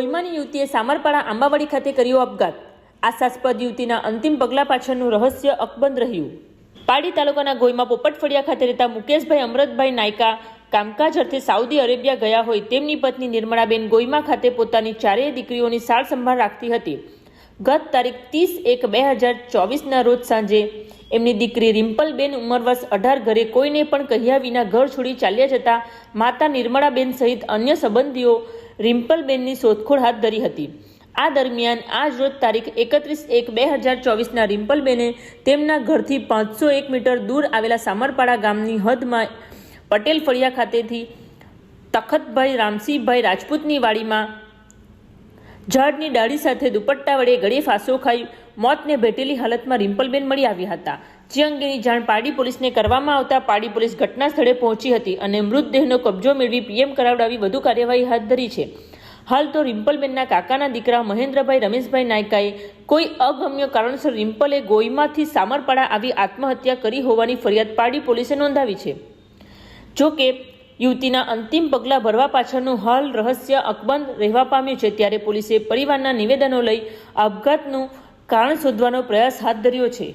યુવતીએ સામરપાડા આંબાવાડી ખાતે કર્યો આપઘાત આશાસ્પદ યુવતીના અંતિમ પગલાં પાછળનું રહસ્ય અકબંધ રહ્યું. પાડી તાલુકાના ગોઈમાં પોપટફળિયા ખાતે રહેતા મુકેશભાઈ અમરતભાઈ નાયકા કામકાજ અર્થે સાઉદી અરેબિયા ગયા હોય તેમની પત્ની નિર્મળાબેન ગોઈમા ખાતે પોતાની ચારેય દીકરીઓની સાર સંભાળ રાખતી હતી. ગત તારીખ ત્રીસ એક બે હજાર ચોવીસના રોજ સાંજે એમની દીકરી રિમ્પલબેન ઉંમર વર્ષ અઢાર ઘરે કોઈને પણ કહ્યા વિના ઘર છોડી ચાલ્યા જતા માતા નિર્મળાબેન સહિત અન્ય સંબંધીઓ રિમ્પલબેનની શોધખોળ હાથ ધરી હતી. આ દરમિયાન આજ રોજ તારીખ એકત્રીસ એક બે હજાર ચોવીસના રિમ્પલબેને તેમના ઘરથી પાંચસો એક મીટર દૂર આવેલા સામરપાડા ગામની હદમાં પટેલ ફળિયા ખાતેથી તખતભાઈ રામસિંહભાઈ રાજપૂતની વાડીમાં ઝાડની ડાળી સાથે દુપટ્ટા વડે ગળે ફાંસો ખાઈ મોતને ભેટેલી હાલતમાં રિમ્પલબેન મળી આવ્યા હતા. જે અંગેની જાણ પાડી પોલીસને કરવામાં આવતા પાડી પોલીસ ઘટના સ્થળે પહોંચી હતી અને મૃતદેહનો કબજો મેળવી પીએમ કરાવડાવી વધુ કાર્યવાહી હાથ ધરી છે. હાલ તો રિમ્પલબેનના કાકાના દીકરા મહેન્દ્રભાઈ રમેશભાઈ નાયકાએ કોઈ અગમ્ય કારણસર રિમ્પલે ગોઈમાંથી સામરપાડા આવી આત્મહત્યા કરી હોવાની ફરિયાદ પાડી પોલીસે નોંધાવી છે. જો કે યુવતીના અંતિમ પગલાં ભરવા પાછળનું હાલ રહસ્ય અકબંધ રહેવા પામ્યું છે. ત્યારે પોલીસે પરિવારના નિવેદનો લઈ આપઘાતનું કારણ શોધવાનો પ્રયાસ હાથ ધર્યો છે.